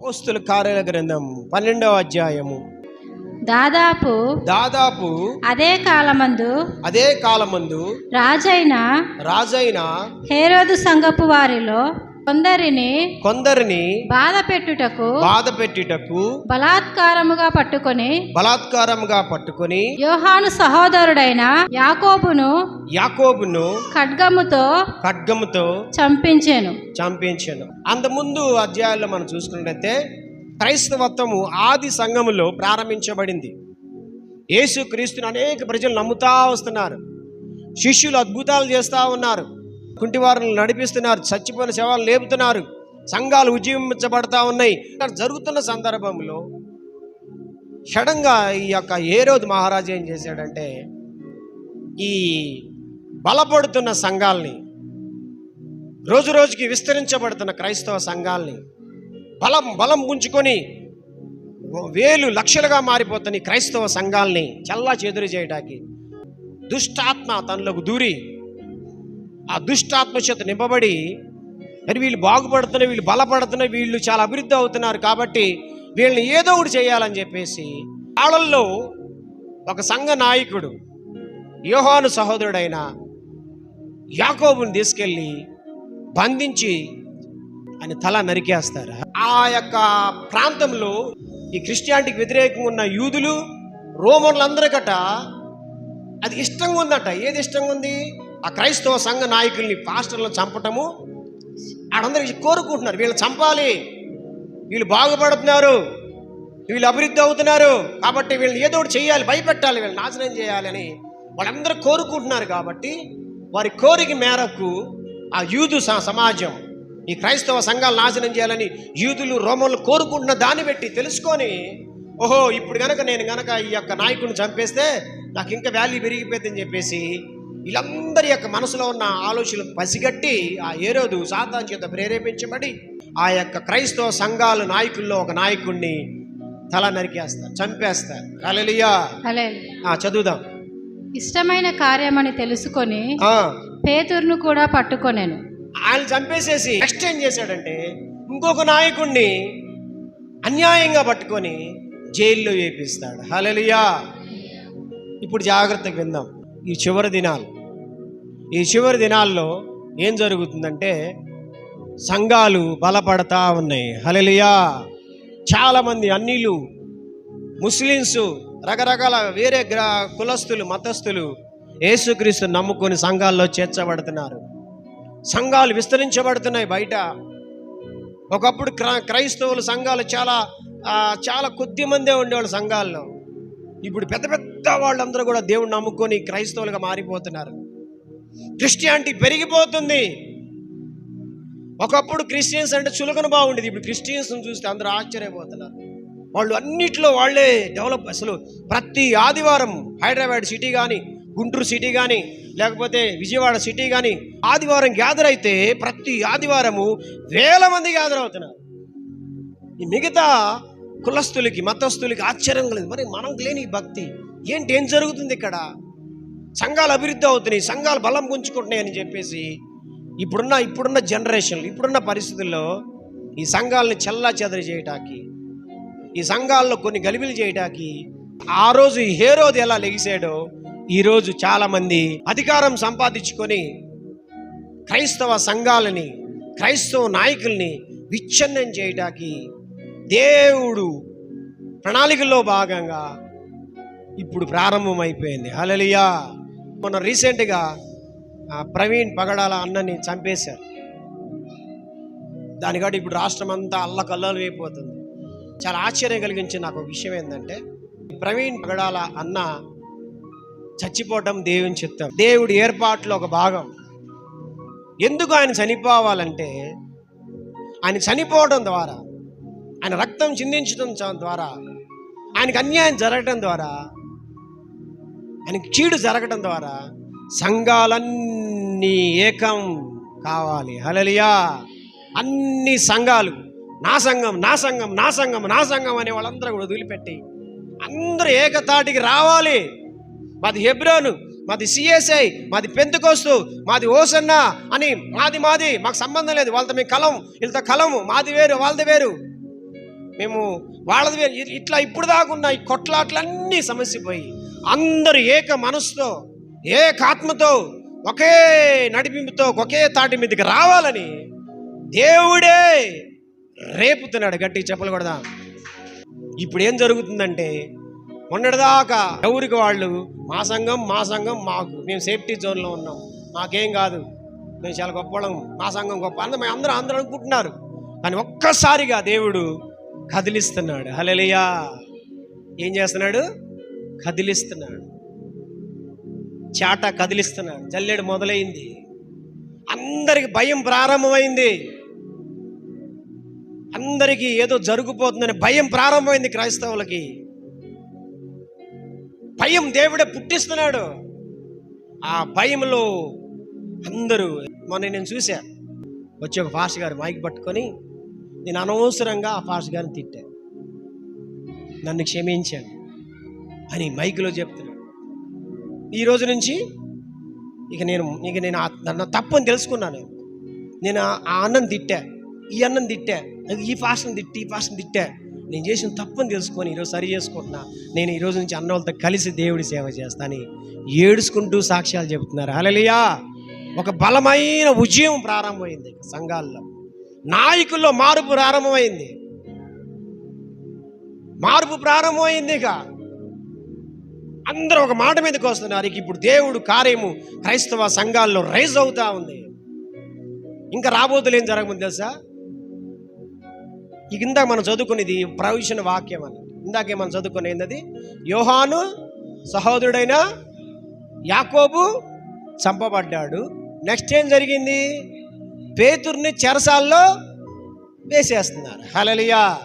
పోస్తుల కార్యాల గ్రంథం పన్నెండవ అధ్యాయము. దాదాపు దాదాపు అదే కాలమందు అదే కాలమందు రాజైన రాజైన హేరోదు సంగపు వారిలో కొందరిని కొందరిని బాధ పెట్టుటకు బాధ పెట్టుటకు బలాత్కారముగా పట్టుకొని బలాత్కారముగా పట్టుకొని యోహాను సహోదరుడైన యాకోబును యాకోబును ఖడ్గముతో ఖడ్గముతో చంపించెను. చంపించాను. అంతకుముందు అధ్యాయాల్లో మనం చూసుకున్నట్లయితే క్రైస్తవత్వము ఆది సంఘములో ప్రారంభించబడింది. యేసు క్రీస్తుని అనేక ప్రజలు నమ్ముతా వస్తున్నారు. శిష్యులు అద్భుతాలు చేస్తూ ఉన్నారు. కుంటివారులను నడిపిస్తున్నారు చచ్చిపోయిన శవాలు లేపుతున్నారు సంఘాలు ఉజ్జీవించబడతా ఉన్నాయి. జరుగుతున్న సందర్భంలో సడన్గా ఈ యొక్క ఏ రోజు మహారాజు ఏం చేశాడంటే ఈ బలపడుతున్న సంఘాలని రోజు రోజుకి విస్తరించబడుతున్న క్రైస్తవ సంఘాలని బలం బలం పుంజుకొని వేలు లక్షలుగా మారిపోతున్న క్రైస్తవ సంఘాలని చల్లా చెదురు చేయడానికి దుష్టాత్మ తనలోకి దూరి ఆ దుష్టాత్మ చేత నింపబడి మరి వీళ్ళు బాగుపడుతున్న వీళ్ళు బలపడుతున్న వీళ్ళు చాలా అభివృద్ధి అవుతున్నారు కాబట్టి వీళ్ళని ఏదో ఒకటి చేయాలని చెప్పేసి వాళ్ళల్లో ఒక సంఘ నాయకుడు యోహాను సహోదరుడైన యాకోబుని తీసుకెళ్ళి బంధించి అని తల నరికేస్తారు? ఆ యొక్క ప్రాంతంలో ఈ క్రిస్టియానిటీకి వ్యతిరేకంగా ఉన్న యూదులు రోమన్లందరికట అది ఇష్టంగా ఉందట. ఏది ఇష్టంగా ఉంది? ఆ క్రైస్తవ సంఘ నాయకుల్ని పాస్టర్లను చంపటము ఆడందరికి కోరుకుంటున్నారు. వీళ్ళు చంపాలి. వీళ్ళు బాగుపడుతున్నారు. వీళ్ళు అభివృద్ధి అవుతున్నారు. కాబట్టి వీళ్ళని ఏదో ఒకటి చేయాలి భయపెట్టాలి వీళ్ళు నాశనం చేయాలని వాళ్ళందరూ కోరుకుంటున్నారు కాబట్టి వారి కోరిక మేరకు ఆ యూదు స- సమాజం ఈ క్రైస్తవ సంఘాలు నాశనం చేయాలని యూదులు రోమన్లు కోరుకుంటున్న దాన్ని పెట్టి తెలుసుకొని ఓహో ఇప్పుడు గనక నేను కనుక ఈ యొక్క నాయకుడిని చంపేస్తే నాకు ఇంకా వాల్యూ పెరిగిపోతుందని చెప్పేసి వీళ్ళందరి యొక్క మనసులో ఉన్న ఆలోచనలు పసిగట్టి ఆ ఏరోదు సాతాన్ చేత ప్రేరేపించబడి ఆ యొక్క క్రైస్తవ సంఘాల నాయకుల్లో ఒక నాయకుడిని తల నరికేస్తారు చంపేస్తారు. ఆ చదువుదాం. ఇష్టమైన కార్యమని తెలుసుకొని పేతురును కూడా పట్టుకొనెను. ఆయన చంపేసేసి నెక్స్ట్ ఏం చేశాడంటే ఇంకొక నాయకుడిని అన్యాయంగా పట్టుకొని జైల్లో వేపిస్తాడు. హల్లెలూయా. ఇప్పుడు జాగ్రత్తగా విందాం. ఈ చివరి దినాలు ఈ చివరి దినాల్లో ఏం జరుగుతుందంటే సంఘాలు బలపడతా ఉన్నాయి. హలలియా చాలామంది అన్నిలు ముస్లిమ్స్ రకరకాల వేరే గ్రా కులస్తులు మతస్థులు యేసుక్రీస్తు నమ్ముకొని సంఘాల్లో చేర్చబడుతున్నారు. సంఘాలు విస్తరించబడుతున్నాయి బయట. ఒకప్పుడు క్ర క్రైస్తవుల సంఘాలు చాలా చాలా కొద్ది మందే ఉండేవాళ్ళు సంఘాల్లో. ఇప్పుడు పెద్ద పెద్ద వాళ్ళందరూ కూడా దేవుడు నమ్ముకొని క్రైస్తవులుగా మారిపోతున్నారు. క్రిస్టియానిటీ పెరిగిపోతుంది. ఒకప్పుడు క్రిస్టియన్స్ అంటే చులకన బాగుండేది. ఇప్పుడు క్రిస్టియన్స్ని చూస్తే అందరూ ఆశ్చర్యపోతున్నారు. వాళ్ళు అన్నిట్లో వాళ్ళే డెవలప్ అసలు ప్రతి ఆదివారం హైదరాబాద్ సిటీ కానీ గుంటూరు సిటీ కానీ లేకపోతే విజయవాడ సిటీ కానీ ఆదివారం గ్యాదర్ అయితే ప్రతి ఆదివారము వేల మంది గ్యాదర్ అవుతున్నారు. ఈ మిగతా కులస్తులకి మతస్థులకి ఆశ్చర్యం లేదు మరి మనం లేని భక్తి. ఏంటి? ఏం జరుగుతుంది ఇక్కడ? సంఘాలు అభివృద్ధి అవుతున్నాయి సంఘాలు బలం పుంజుకుంటున్నాయి అని చెప్పేసి ఇప్పుడున్న ఇప్పుడున్న జనరేషన్లు ఇప్పుడున్న పరిస్థితుల్లో ఈ సంఘాలని చెల్లా చెదరి చేయటానికి ఈ సంఘాల్లో కొన్ని గలిబిలు చేయటానికి ఆ రోజు ఈ హేరోది ఎలా లెగిసాడో ఈరోజు చాలామంది అధికారం సంపాదించుకొని క్రైస్తవ సంఘాలని క్రైస్తవ నాయకుల్ని విచ్ఛిన్నం చేయటానికి దేవుడు ప్రణాళికల్లో భాగంగా ఇప్పుడు ప్రారంభమైపోయింది. హలలియా మొన్న రీసెంట్గా ప్రవీణ్ పగడాల అన్నని చంపేశారు. దానికాటి ఇప్పుడు రాష్ట్రం అంతా అల్లకల్లోలు అయిపోతుంది. చాలా ఆశ్చర్యం కలిగించే నాకు ఒక విషయం ఏంటంటే ప్రవీణ్ పగడాల అన్న చచ్చిపోవటం దేవుని చిత్తం. దేవుడి ఏర్పాట్లో ఒక భాగం. ఎందుకు ఆయన చనిపోవాలంటే ఆయన చనిపోవడం ద్వారా ఆయన రక్తం చిందించడం ద్వారా ఆయనకు అన్యాయం జరగటం ద్వారా ఆయనకి చీడు జరగటం ద్వారా సంఘాలన్నీ ఏకం కావాలి. హలలియా అన్ని సంఘాలు నా సంఘం నా సంఘం నా సంఘం నా సంఘం అనే వాళ్ళందరూ కూడా వదిలిపెట్టి అందరూ ఏకతాటికి రావాలి. మాది హెబ్రోను మాది సిఎస్ఐ మాది పెంతుకోస్తు మాది ఓసన్న అని మాది మాది మాకు సంబంధం లేదు. వాళ్ళతో మేము కలం వీళ్ళతో కలము మాది వేరు వాళ్ళది వేరు. మేము వాళ్ళది వేరు. ఇట్లా ఇప్పుడు దాకున్న ఈ కొట్లాట్లన్నీ సమస్య పోయి అందరూ ఏక మనసుతో ఏకాత్మతో ఒకే నడిపింపుతో ఒకే తాటి మీదకి రావాలని దేవుడే రేపుతున్నాడు. గట్టి చెప్పలకూడదా ఇప్పుడు ఏం జరుగుతుందంటే మొన్నటిదాకా ఎవరికి వాళ్ళు మా సంఘం మా సంఘం మాకు మేము సేఫ్టీ జోన్లో ఉన్నాం. మాకేం కాదు. మేము చాలా గొప్పవాళ్ళం. మా సంఘం గొప్ప. అందరం మేము అందరూ అందరూ అనుకుంటున్నారు. కానీ ఒక్కసారిగా దేవుడు కదిలిస్తున్నాడు. హలెలియా ఏం చేస్తున్నాడు? కదిలిస్తున్నాడు. చాట కదిలిస్తున్నాడు. జల్లెడు మొదలైంది. అందరికి భయం ప్రారంభమైంది. అందరికీ ఏదో జరుగుపోతుందని భయం ప్రారంభమైంది క్రైస్తవులకి. భయం దేవుడే పుట్టిస్తున్నాడు. ఆ భయంలో అందరూ మొన్న నేను చూసా వచ్చి ఒక ఫాస్ట్ గారు మైక్ పట్టుకొని నేను అనవసరంగా ఆ ఫాస్ట్ గారిని తిట్టాను నన్ను క్షమించాను అని మైక్లో చెప్తున్నాడు. ఈ రోజు నుంచి ఇక నేను ఇక నేను నన్ను నా తప్పని తెలుసుకున్నాను నేను. ఆ- అన్నం తిట్టా ఈ అన్నం తిట్టా ఈ ఫాస్ట్ని తిట్టి ఈ ఫాస్ట్ని తిట్టా. నేను చేసిన తప్పని తెలుసుకొని ఈరోజు సరి చేసుకుంటున్నా. నేను ఈరోజు నుంచి అన్న వాళ్ళతో కలిసి దేవుడి సేవ చేస్తాను ఏడుచుకుంటూ సాక్ష్యాలు చెబుతున్నారు. అలలియా ఒక బలమైన ఉద్యమం ప్రారంభమైంది సంఘాల్లో. నాయకుల్లో మార్పు ప్రారంభమైంది. మార్పు ప్రారంభమైంది ఇక. అందరూ ఒక మాట మీదకి వస్తున్నారు. ఇప్పుడు దేవుడు కార్యము క్రైస్తవ సంఘాల్లో రైజ్ అవుతా ఉంది. ఇంకా రాబోతులు ఏం జరగముంది తెలుసా? ఇక ఇందాక మనం చదువుకునేది ప్రవిషన్ వాక్యం అని. ఇందాకే మనం చదువుకునేది యోహాను సహోదరుడైన యాకోబు చంపబడ్డాడు. నెక్స్ట్ ఏం జరిగింది? పేతుర్ని చెరసాల్లో వేసేస్తున్నారు. హలలియా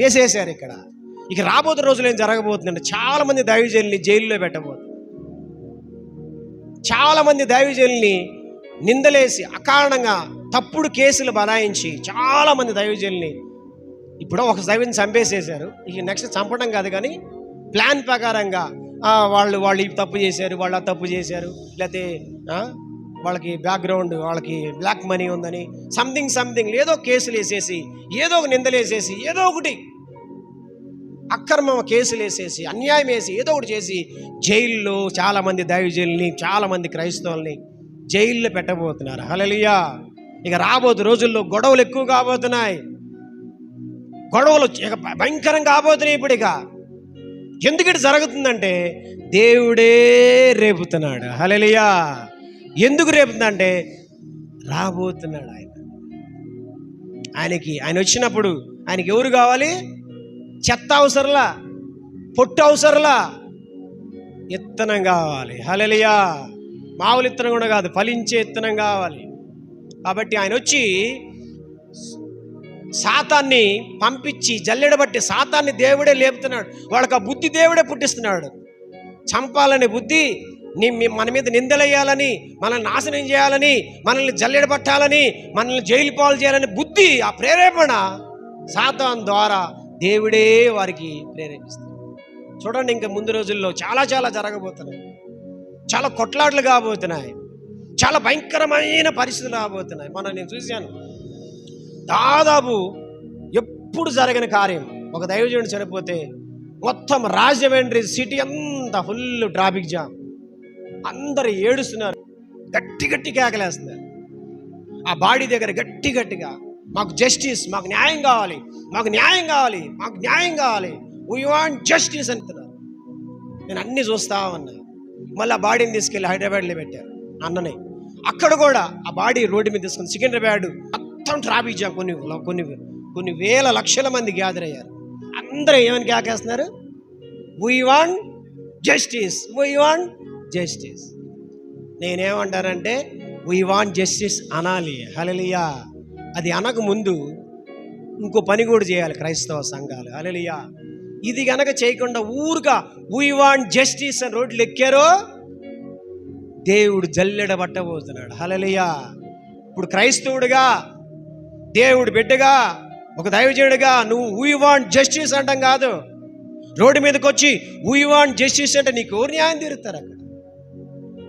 వేసేసారు ఇక్కడ. ఇక రాబోతే రోజులు ఏం జరగబోతుందంటే చాలా మంది దైవజనుల్ని జైల్లో పెట్టబోతుంది చాలా మంది దైవజనుల్ని నిందలేసి అకారణంగా తప్పుడు కేసులు బనాయించి చాలా మంది దైవజనుల్ని ఇప్పుడు ఒక దైవని చంపేసేశారు. ఇక నెక్స్ట్ చంపడం కాదు కానీ ప్లాన్ ప్రకారంగా వాళ్ళు వాళ్ళు ఈ తప్పు చేశారు వాళ్ళు ఆ తప్పు చేశారు. లేకపోతే వాళ్ళకి బ్యాక్గ్రౌండ్ వాళ్ళకి బ్లాక్ మనీ ఉందని సంథింగ్ సంథింగ్ ఏదో కేసులు వేసేసి ఏదో ఒక నిందలు వేసేసి ఏదో ఒకటి అక్రమ కేసులు వేసేసి అన్యాయం వేసి ఏదో ఒకటి చేసి జైల్లో చాలామంది దైవజనుల్ని చాలామంది క్రైస్తవుల్ని జైల్లో పెట్టబోతున్నారు. హలలియా ఇక రాబోతు రోజుల్లో గొడవలు ఎక్కువ కాబోతున్నాయి. గొడవలు ఇక భ- భయంకరంగా కాబోతున్నాయి ఇప్పుడు ఇక. ఎందుకు ఇటు జరుగుతుందంటే దేవుడే రేపుతున్నాడు. హలలియా ఎందుకు రేపుతుందంటే రాబోతున్నాడు ఆయన. ఆయనకి ఆయన వచ్చినప్పుడు ఆయనకి ఎవరు కావాలి? చెత్త అవసరంలా పొట్టు అవసరంలా. ఇత్తనం కావాలి. హలలియా మామూలు ఇత్తనం కూడా కాదు ఫలించే ఇత్తనం కావాలి. కాబట్టి ఆయన వచ్చి శాతాన్ని పంపించి జల్లెడబట్టి శాతాన్ని దేవుడే లేపుతున్నాడు. వాళ్ళకి ఆ బుద్ధి దేవుడే పుట్టిస్తున్నాడు. చంపాలనే బుద్ధి నీ మన మీద నిందలేయాలని మనల్ని నాశనం చేయాలని మనల్ని జల్లెడబట్టాలని మనల్ని జైలు పాలు చేయాలని బుద్ధి ఆ ప్రేరేపణ శాతం ద్వారా దేవుడే వారికి ప్రేరేపిస్తాడు చూడండి ఇంకా ముందు రోజుల్లో చాలా చాలా జరగబోతున్నాయి. చాలా కొట్లాట్లు కాబోతున్నాయి. చాలా భయంకరమైన పరిస్థితులు రాబోతున్నాయి మనం నేను చూశాను. దాదాపు ఎప్పుడు జరగని కార్యం. ఒక దైవజనుడు చనిపోతే మొత్తం రాజమండ్రి సిటీ అంతా ఫుల్ ట్రాఫిక్ జామ్ అందరు ఏడుస్తున్నారు. గట్టి గట్టి కేకలేస్తున్నారు. ఆ బాడీ దగ్గర గట్టి గట్టిగా మాకు జస్టిస్ మాకు న్యాయం కావాలి మాకు న్యాయం కావాలి మాకు న్యాయం కావాలి. వీ వాంట్ జస్టిస్ అంటున్నారు. నేను అన్ని చూస్తా ఉన్నా. మళ్ళీ ఆ బాడీని తీసుకెళ్ళి హైదరాబాద్లో పెట్టారు. అన్ననే. అక్కడ కూడా ఆ బాడీ రోడ్డు మీద తీసుకుని సికింద్రాబాద్ మొత్తం ట్రాఫిక్ జామ్ కొన్ని కొన్ని కొన్ని వేల లక్షల మంది గ్యాదర్ అయ్యారు. అందరూ ఏమని కేకేస్తున్నారు? We want justice we want justice నేనేమంటానంటే వీ వాంట్ జస్టిస్ అనాలి. హలలియా అది అనక ముందు ఇంకో పని కూడా చేయాలి క్రైస్తవ సంఘాలు. అలలియా ఇది గనక చేయకుండా ఊరుగా వీ వాంట్ జస్టిస్ అని రోడ్లు ఎక్కారో దేవుడు జల్లెడ పట్టబోతున్నాడు. హలలియా ఇప్పుడు క్రైస్తవుడిగా దేవుడు బిడ్డగా ఒక దైవజనుడిగా నువ్వు వీ వాంట్ జస్టిస్ అంటాం కాదు. రోడ్డు మీదకి వచ్చి వీ వాంట్ జస్టిస్ అంటే నీకు ఎవరు న్యాయం తీరుతారు అక్కడ?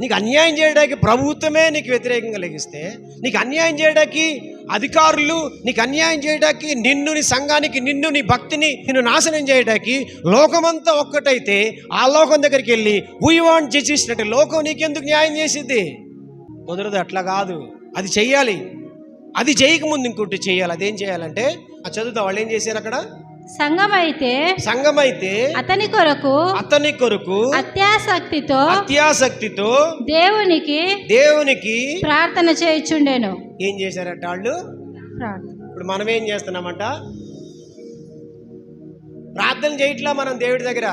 నీకు అన్యాయం చేయడానికి ప్రభుత్వమే నీకు వ్యతిరేకంగా లెగిస్తే నీకు అన్యాయం చేయడానికి అధికారులు నీకు అన్యాయం చేయడానికి నిన్ను నీ సంఘానికి నిన్ను నీ భక్తిని నిన్ను నాశనం చేయడానికి లోకమంతా ఒక్కటైతే ఆ లోకం దగ్గరికి వెళ్ళి వీ వాంట్ జడ్జిస్ అంటే లోకం నీకెందుకు న్యాయం చేసిద్ది కుదరదు అట్లా కాదు. అది చెయ్యాలి. అది చేయకముందు ఇంకోటి చేయాలి అదేం చేయాలంటే ఆ చదువుతా వాళ్ళు ఏం చేశారు అక్కడ? సంఘమైతే సంఘం అయితే అతని కొరకు అతని కొరకు అత్యాసక్తితో అత్యాసక్తితో దేవునికి దేవునికి ప్రార్థన చేయుచుండెను. ఏం చేశారట వాళ్ళు? ఇప్పుడు మనం ఏం చేస్తున్నామంట? ప్రార్థన చేయట్లా మనం దేవుడి దగ్గర.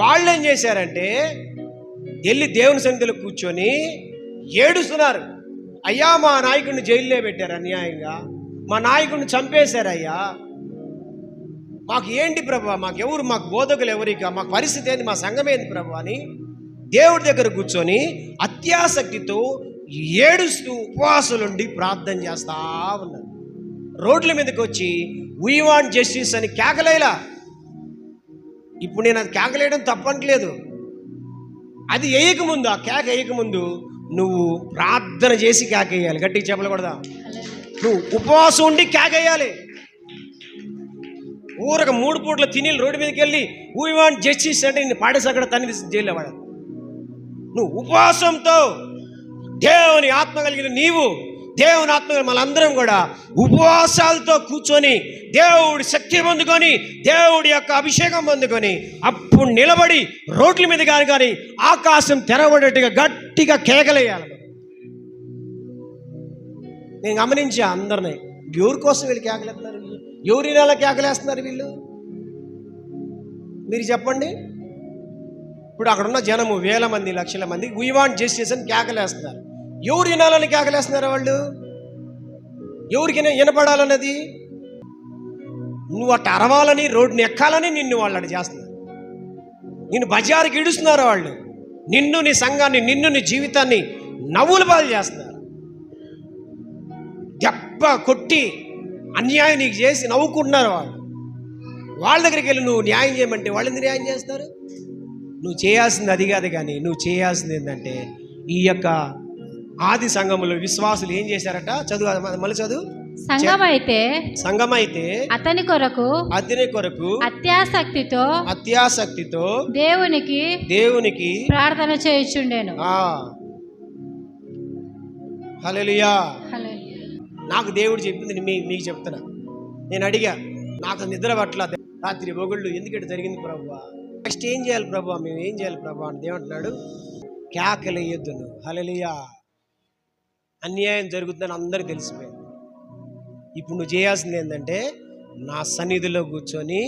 వాళ్ళు ఏం చేశారంటే వెళ్ళి దేవుని సన్నిధిలో కూర్చొని ఏడుస్తున్నారు. అయ్యా మా నాయకుడిని జైల్లో పెట్టారు అన్యాయంగా. మా నాయకుడిని చంపేశారయ్యా. మాకు ఏంటి ప్రభు? మాకు ఎవరు మాకు బోధకులు ఎవరిక? మాకు పరిస్థితి ఏంది? మా సంఘం ఏంది ప్రభు అని దేవుడి దగ్గర కూర్చొని అత్యాసక్తితో ఏడుస్తూ ఉపవాసులుండి ప్రార్థన చేస్తా ఉన్నారు. రోడ్ల మీదకి వచ్చి వీ వాంట్ జస్టిస్ అని కేకలేలా. ఇప్పుడు నేను అది కేకలేయడం తప్పట్లేదు అది వేయకముందు ఆ కేక వేయకముందు నువ్వు ప్రార్థన చేసి కేక వేయాలి గట్టిగా చెప్పకూడదా నువ్వు ఉపవాసం ఉండి కేక వేయాలి ఊరక మూడు పూట్ల తిని రోడ్డు మీదకి వెళ్ళి వీ వాంట్ జస్టిస్ అంటే నేను పాడేసి అక్కడ తన్ని చేయలేవాడు నువ్వు ఉపవాసంతో దేవుని ఆత్మ కలిగిన నీవు దేవుని ఆత్మ మనందరం కూడా ఉపవాసాలతో కూర్చొని దేవుడి శక్తి పొందుకొని దేవుడి యొక్క అభిషేకం పొందుకొని అప్పుడు నిలబడి రోడ్ల మీద కానీ కానీ ఆకాశం తెరబడేట్టుగా గట్టిగా కేకలేయాలి నేను గమనించా అందరిని ఎవరి కోసం వీళ్ళు కేకలేస్తున్నారు వీళ్ళు? ఎవరి నెల కేకలేస్తున్నారు వీళ్ళు? మీరు చెప్పండి. ఇప్పుడు అక్కడ ఉన్న జనము వేల మంది లక్షల మంది వీ వాంట్ జస్టిస్ అని కేకలేస్తున్నారు. ఎవరు వినాలని కేకలేస్తున్నారు వాళ్ళు? ఎవరికి వినపడాలన్నది? నువ్వు అట్ట అరవాలని రోడ్డుని ఎక్కాలని నిన్ను వాళ్ళు అటు చేస్తున్నారు. నిన్ను బజారుకి ఇడుస్తున్నారు వాళ్ళు. నిన్ను నీ సంఘాన్ని నిన్ను నీ జీవితాన్ని నవ్వులు పాలు చేస్తున్నారు. దెబ్బ కొట్టి అన్యాయం నీకు చేసి నవ్వుకుంటున్నారు వాళ్ళు. వాళ్ళ దగ్గరికి వెళ్ళి నువ్వు న్యాయం చేయమంటే వాళ్ళు ఎందుకు న్యాయం చేస్తారు? నువ్వు చేయాల్సింది అది కాదు కానీ నువ్వు చేయాల్సింది ఏంటంటే ఈ యొక్క ఆది సంఘములో విశ్వాసులు ఏం చేశారట? చదువు మళ్ళీ చదువు? సంఘమైతే సంఘం అయితే అతని కొరకు అతని కొరకు అత్యాసక్తితో అత్యాసక్తితో దేవునికి దేవునికి ప్రార్థన చేయుచుండెను. హల్లెలూయా. నాకు దేవుడు చెప్పింది మీ మీకు చెప్తున్నా. నేను అడిగా నాకు నిద్ర పట్ల రాత్రి మొగుళ్ళు ఎందుకంటే జరిగింది ప్రభు? నెక్స్ట్ ఏం చేయాలి ప్రభు? మేము ఏం చేయాలి ప్రభు? అని దేవుంటున్నాడు కేకలేయొద్దు నువ్వు హలలియా అన్యాయం జరుగుతుందని అందరికీ తెలిసిపోయింది. ఇప్పుడు నువ్వు చేయాల్సింది ఏంటంటే నా సన్నిధిలో కూర్చొని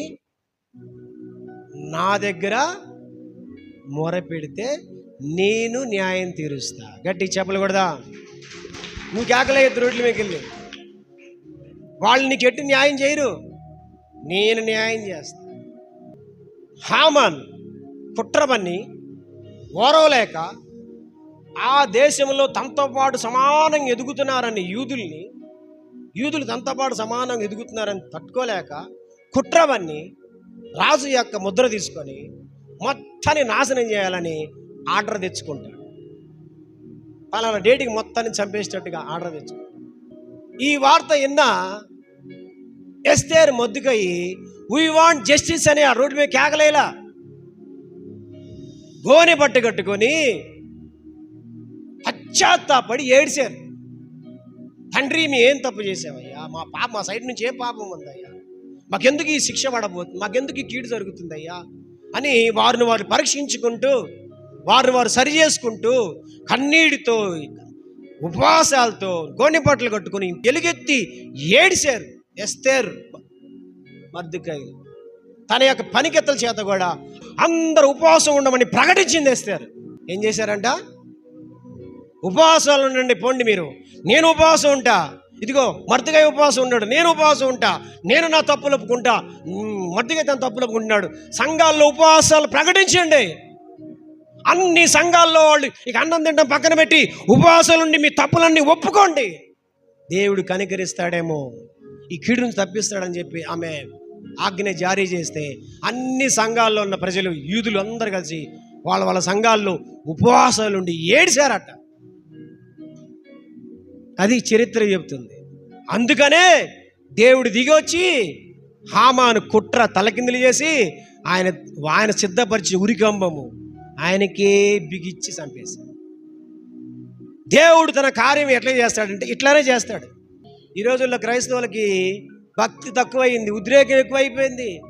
నా దగ్గర మొర పెడితే నేను న్యాయం తీరుస్తా. గట్టి చెప్పలు కూడా నువ్వు కేకలేయొద్దు రోడ్ల మీదకి వెళ్ళి వాళ్ళు నీకు ఎట్టి న్యాయం చేయరు. నేను న్యాయం చేస్తా. హామాన్ కుట్రబన్ని ఓరవలేక ఆ దేశంలో తనతో పాటు సమానంగా ఎదుగుతున్నారని యూదుల్ని యూదులు తనతో పాటు సమానంగా ఎదుగుతున్నారని తట్టుకోలేక కుట్రబన్ని రాజు యొక్క ముద్ర తీసుకొని మొత్తాన్ని నాశనం చేయాలని ఆర్డర్ తెచ్చుకుంటాడు. పలానా డేటికి మొత్తాన్ని చంపేసినట్టుగా ఆర్డర్ తెచ్చు ఈ వార్త విన్న ఎస్తేర్ మొద్దుకయ్యి వీ వాంట్ జస్టిస్ అని ఆ రోడ్డు మీద కేకలేలా. గోనె పట్టు కట్టుకొని పశ్చాత్తాపడి ఏడిశారు తండ్రి మీ ఏం తప్పు చేసావయ్యా మా పాప మా సైడ్ నుంచి ఏ పాపం ఉందయ్యా? మాకెందుకు ఈ శిక్ష పడబోతుంది మాకెందుకు ఈ కీడు జరుగుతుందయ్యా? అని వారిని వారు పరీక్షించుకుంటూ వారు వారు సరి చేసుకుంటూ కన్నీటితో ఉపవాసాలతో గోనెపట్లు కట్టుకుని తెలుగెత్తి ఏడిశారు. ఎస్తేరు మర్దుకాయలు తన యొక్క పనికెత్తల చేత కూడా అందరు ఉపవాసం ఉండమని ప్రకటించింది ఎస్తారు. ఏం చేశారంట? ఉపవాసాలు ఉండండి పోండి మీరు. నేను ఉపవాసం ఉంటా. ఇదిగో మర్దిగా ఉపవాసం ఉన్నాడు. నేను ఉపవాసం ఉంటా. నేను నా తప్పులు ఒప్పుకుంటా. మర్దిగా తన తప్పులు ఒప్పుకుంటున్నాడు. సంఘాల్లో ఉపవాసాలు ప్రకటించండి. అన్ని సంఘాల్లో వాళ్ళు ఇక అన్నం తింటాం పక్కన పెట్టి ఉపవాసాలుండి మీ తప్పులన్నీ ఒప్పుకోండి. దేవుడు కనికరిస్తాడేమో. ఈ కీడు నుంచి తప్పిస్తాడని చెప్పి ఆమె ఆజ్ఞ జారీ చేస్తే అన్ని సంఘాల్లో ఉన్న ప్రజలు యూదులు అందరు కలిసి వాళ్ళ వాళ్ళ సంఘాల్లో ఉపవాసాలు ఉండి ఏడిశారట. అది చరిత్ర చెబుతుంది. అందుకనే దేవుడు దిగొచ్చి హామాను కుట్ర తలకిందులు చేసి ఆయన ఆయన సిద్ధపరిచిన ఉరికంబము ఆయనకే బిగిచ్చి చంపేశాడు. దేవుడు తన కార్యం ఎట్లా చేస్తాడంటే ఇట్లానే చేస్తాడు. ఈ రోజుల్లో క్రైస్తవులకి భక్తి తక్కువైంది ఉద్రేకం ఎక్కువైపోయింది.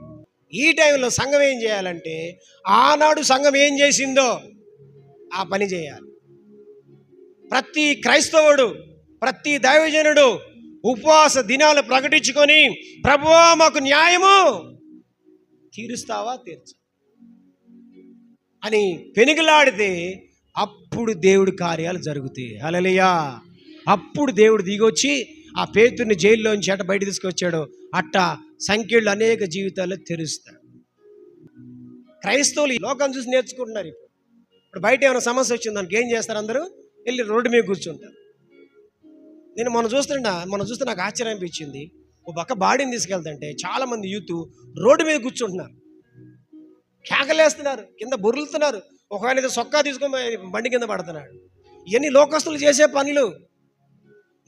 ఈ టైంలో సంఘం ఏం చేయాలంటే ఆనాడు సంఘం ఏం చేసిందో ఆ పని చేయాలి. ప్రతి క్రైస్తవుడు ప్రతి దైవజనుడు ఉపవాస దినాలు ప్రకటించుకొని ప్రభువా మాకు న్యాయము తీరుస్తావా తీర్చు. అని పెనుగులాడితే అప్పుడు దేవుడి కార్యాలు జరుగుతాయి. హలలియా అప్పుడు దేవుడు దిగొచ్చి ఆ పేతుని జైల్లోంచి అట్ట బయట తీసుకొచ్చాడు. అట్ట సంఖ్యలు అనేక జీవితాల్లో తెరుస్తాడు. క్రైస్తవులు ఈ లోకం చూసి నేర్చుకుంటున్నారు ఇప్పుడు. ఇప్పుడు బయట ఏమైనా సమస్య వచ్చింది దానికి ఏం చేస్తారు అందరూ? వెళ్ళి రోడ్డు మీద కూర్చుంటారు. నేను మనం చూస్తుంటా మనం చూస్తే నాకు ఆశ్చర్యం అనిపించింది. ఒక పక్క బాడీని తీసుకెళ్తుంటే చాలామంది యూత్ రోడ్డు మీద కూర్చుంటున్నారు. కేకలేస్తున్నారు కింద బొర్లుతున్నారు ఒక ఆయన సొక్కా తీసుకొని బండి కింద పడుతున్నాడు. ఇవన్నీ లోకస్తులు చేసే పనులు.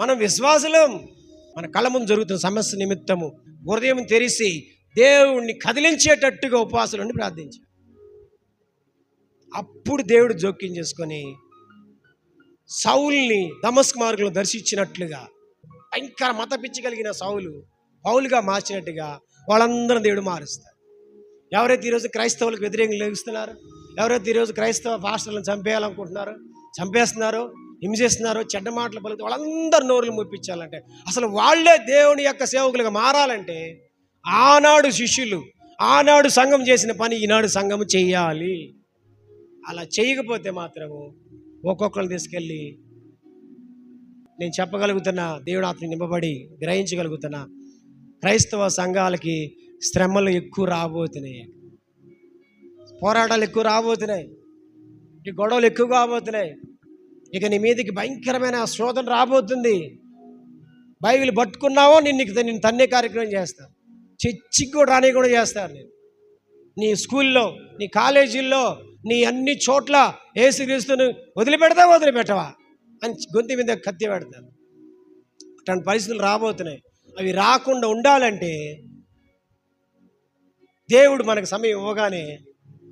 మనం విశ్వాసులం. మన కళ్ళ ముందు జరుగుతున్న సమస్య నిమిత్తము హృదయం తెరిసి దేవుణ్ణి కదిలించేటట్టుగా ఉపవాసాలు ఉండి అప్పుడు దేవుడు జోక్యం చేసుకొని సౌల్ని దమస్క్ మార్గంలో దర్శించినట్లుగా భయంకర మత పిచ్చి కలిగిన సౌలు పౌలుగా మార్చినట్టుగా వాళ్ళందరూ దేవుడు మారుస్తారు ఎవరైతే ఈరోజు క్రైస్తవులకు వ్యతిరేకంగా లేగుస్తున్నారు ఎవరైతే ఈరోజు క్రైస్తవ పాస్టర్లను చంపేయాలనుకుంటున్నారు చంపేస్తున్నారు హింసిస్తున్నారో చెడ్డ మాటలు పలుకుతూ వాళ్ళందరూ నోరులు ముప్పించాలంటే అసలు వాళ్ళే దేవుని యొక్క సేవకులుగా మారాలంటే ఆనాడు శిష్యులు ఆనాడు సంఘం చేసిన పని ఈనాడు సంఘం చేయాలి. అలా చేయకపోతే మాత్రము ఒక్కొక్కరు తీసుకెళ్ళి నేను చెప్పగలుగుతున్నా దేవుడు అతను నింపబడి గ్రహించగలుగుతున్నా క్రైస్తవ సంఘాలకి శ్రమలు ఎక్కువ రాబోతున్నాయి. పోరాటాలు ఎక్కువ రాబోతున్నాయి. ఈ గొడవలు ఎక్కువ కాబోతున్నాయి. ఇక నీ మీదకి భయంకరమైన శోధన రాబోతుంది. బైబిల్ పట్టుకున్నావో నిన్ను ఇక నేను తన్నే కార్యక్రమం చేస్తాను చర్చికి కూడా రాని కూడా చేస్తాను నేను. నీ స్కూల్లో నీ కాలేజీల్లో నీ అన్ని చోట్ల ఏసుక్రీస్తును వదిలిపెడతా వదిలిపెట్టవా? అని గొంతు మీద కత్తి పెడతాను అట్లాంటి పరిస్థితులు రాబోతున్నాయి. అవి రాకుండా ఉండాలంటే దేవుడు మనకు సమయం ఇవ్వగానే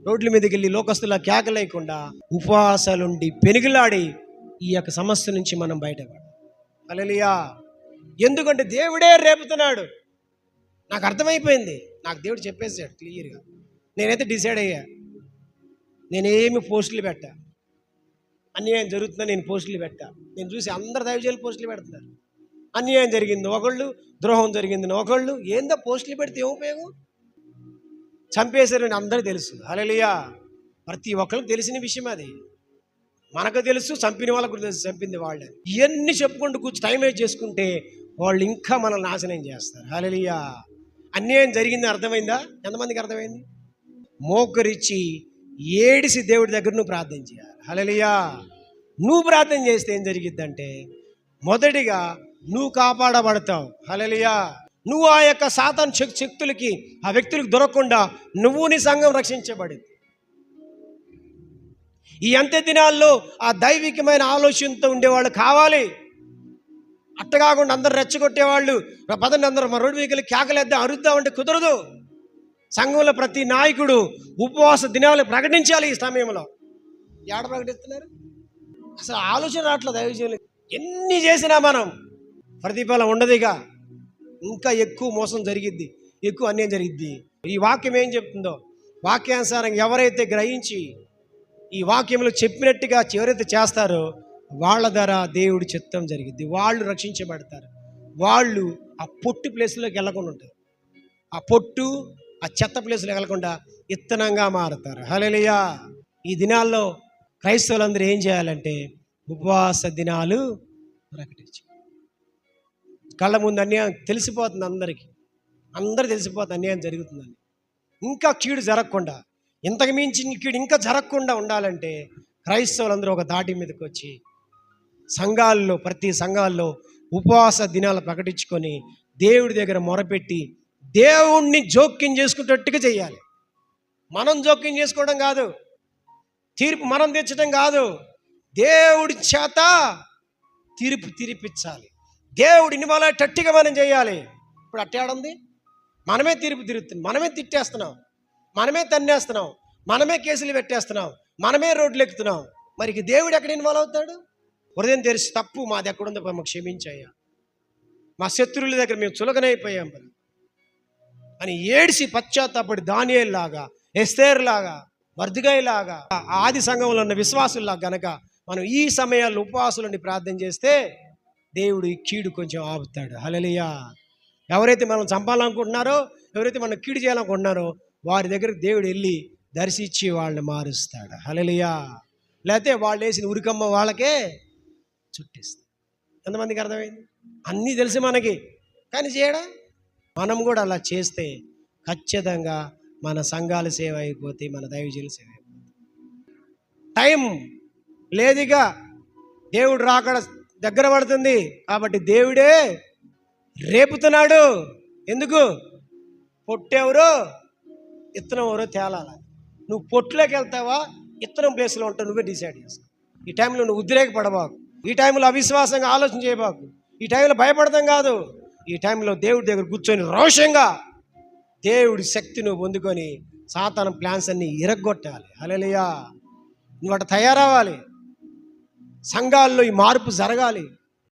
రోడ్ల మీదకి వెళ్ళి లోకస్తులా కేకలేయకుండా ఉపవాసాలుండి పెనుగులాడి ఈ యొక్క సమస్య నుంచి మనం బయటపడాలి. అలలియా ఎందుకంటే దేవుడే రేపుతున్నాడు. నాకు అర్థమైపోయింది. నాకు దేవుడు చెప్పేసాడు క్లియర్గా. నేనైతే డిసైడ్ అయ్యా. నేనేమి పోస్టులు పెట్టా. అన్యాయం జరుగుతుందని నేను పోస్టులు పెట్టా. నేను చూసి అందరు దైవజనులు పోస్టులు పెడుతున్నారు. అన్యాయం జరిగింది ఒకళ్ళు ద్రోహం జరిగింది ఒకళ్ళు ఏందో పోస్టులు పెడితే ఏం ఉపయోగం? చంపేశారని అందరూ తెలుసు. హలలియా ప్రతి ఒక్కరికి తెలిసిన విషయం అది. మనకు తెలుసు చంపిన వాళ్ళకు తెలుసు చంపింది వాళ్ళే. ఇవన్నీ చెప్పుకుంటూ కూర్చు టైం వేస్ట్ చేసుకుంటే వాళ్ళు ఇంకా మనల్ని నాశనం చేస్తారు. హలలియా అన్యాయం జరిగింది అర్థమైందా? ఎంతమందికి అర్థమైంది? మోకరిచ్చి ఏడిసి దేవుడి దగ్గర నువ్వు ప్రార్థన చేయాలి. హలలియా నువ్వు ప్రార్థన చేస్తే ఏం జరిగిద్దంటే మొదటిగా నువ్వు కాపాడబడతావు. హలలియా నువ్వు ఆ యొక్క సాతాన్ శక్తులకి ఆ వ్యక్తులకు దొరకకుండా నువ్వు నీ సంఘం రక్షించబడింది. ఈ అంత్య దినాల్లో ఆ దైవికమైన ఆలోచనతో ఉండేవాళ్ళు కావాలి. అట్ట కాకుండా అందరు రెచ్చగొట్టేవాళ్ళు పదండి అందరూ మా రోడ్డు వీకలు కేకలేద్దాం అరుద్దామంటే కుదరదు. సంఘంలో ప్రతి నాయకుడు ఉపవాస దినాలు ప్రకటించాలి ఈ సమయంలో. ఏడ ప్రకటిస్తున్నారు? అసలు ఆలోచన రావట్లేదు దైవజీవులు ఎన్ని చేసినా మనం ప్రతిఫలం ఉండదుగా ఇంకా ఎక్కువ మోసం జరిగిద్ది ఎక్కువ అన్యాయం జరిగిద్ది. ఈ వాక్యం ఏం చెప్తుందో? వాక్యానుసారం ఎవరైతే గ్రహించి ఈ వాక్యంలో చెప్పినట్టుగా ఎవరైతే చేస్తారో వాళ్ళ ద్వారా దేవుడి చిత్తం జరిగిద్ది. వాళ్ళు రక్షించబడతారు. వాళ్ళు ఆ పొట్టు ప్లేస్లోకి వెళ్ళకుండా ఉంటారు. ఆ పొట్టు ఆ చెత్త ప్లేస్లోకి వెళ్ళకుండా ఇత్తనంగా మారుతారు. హలలియా ఈ దినాల్లో క్రైస్తవులందరూ ఏం చేయాలంటే ఉపవాస దినాలు ప్రకటించారు కళ్ళ ముందు అన్యాయం తెలిసిపోతుంది అందరికీ. అందరూ తెలిసిపోతుంది అన్యాయం జరుగుతుందని. ఇంకా కీడు జరగకుండా ఇంతకు మించి కీడు ఇంకా జరగకుండా ఉండాలంటే క్రైస్తవులందరూ ఒక దాటి మీదకి వచ్చి సంఘాల్లో ప్రతి సంఘాల్లో ఉపవాస దినాలు ప్రకటించుకొని దేవుడి దగ్గర మొరపెట్టి దేవుణ్ణి జోక్యం చేసుకునేటట్టుగా చేయాలి. మనం జోక్యం చేసుకోవడం కాదు. తీర్పు మనం తెచ్చడం కాదు. దేవుడి చేత తీర్పు దేవుడిని దేవుడు టట్టిగా మనం చేయాలి. ఇప్పుడు అట్టేడుంది మనమే తీర్పు తిరుగుతుంది. మనమే తిట్టేస్తున్నాం. మనమే తన్నేస్తున్నాం. మనమే కేసులు పెట్టేస్తున్నాం. మనమే రోడ్లు ఎక్కుతున్నాం మరి దేవుడు ఎక్కడ ఇన్వాల్వ్ అవుతాడు? హృదయం తెరిచి తప్పు మాది ఎక్కడుందో మాకు క్షమించాయా మా శత్రువుల దగ్గర మేము చులకనైపోయాం మరి అని ఏడిసి పశ్చాత్తాపడి దానియేల్లాగా ఎస్తేర్లాగా వర్ధిగాయలాగా ఆది సంఘంలో ఉన్న విశ్వాసుల్లాగా గనక మనం ఈ సమయాల్లో ఉపవాసులని ప్రార్థన చేస్తే దేవుడు ఈ కీడు కొంచెం ఆపుతాడు. హలలియా ఎవరైతే మనం చంపాలనుకుంటున్నారో ఎవరైతే మనం కీడు చేయాలనుకుంటున్నారో వారి దగ్గరికి దేవుడు వెళ్ళి దర్శించి వాళ్ళని మారుస్తాడు. హలలియా లేకపోతే వాళ్ళు వేసిన ఉరికమ్మ వాళ్ళకే చుట్టిస్తాడు. ఎంతమందికి అర్థమైంది? అన్నీ తెలుసు మనకి. కానీ చేయడా? మనం కూడా అలా చేస్తే ఖచ్చితంగా మన సంఘాల సేవ అయిపోతే మన దైవజీల సేవ అయిపోతుంది టైం లేదుగా దేవుడు రాకడ దగ్గర పడుతుంది. కాబట్టి దేవుడే రేపుతున్నాడు. ఎందుకు? పొట్టెవరో ఇత్తనం ఎవరో తేలాల. నువ్వు పొట్టులోకి వెళ్తావా? ఇత్తనం ప్లేస్లో ఉంటావు నువ్వే డిసైడ్ చేసుకో. ఈ టైంలో నువ్వు ఉద్రేకపడబాకు ఈ టైంలో అవిశ్వాసంగా ఆలోచన చేయబాకు. ఈ టైంలో భయపడతాం కాదు. ఈ టైంలో దేవుడి దగ్గర కూర్చొని రోషంగా దేవుడి శక్తి నువ్వు పొందుకొని సాతానం ప్లాన్స్ అన్ని ఇరగొట్టాలి. హల్లెలూయా. నువ్వు అటు తయారవ్వాలి. సంఘాల్లో ఈ మార్పు జరగాలి.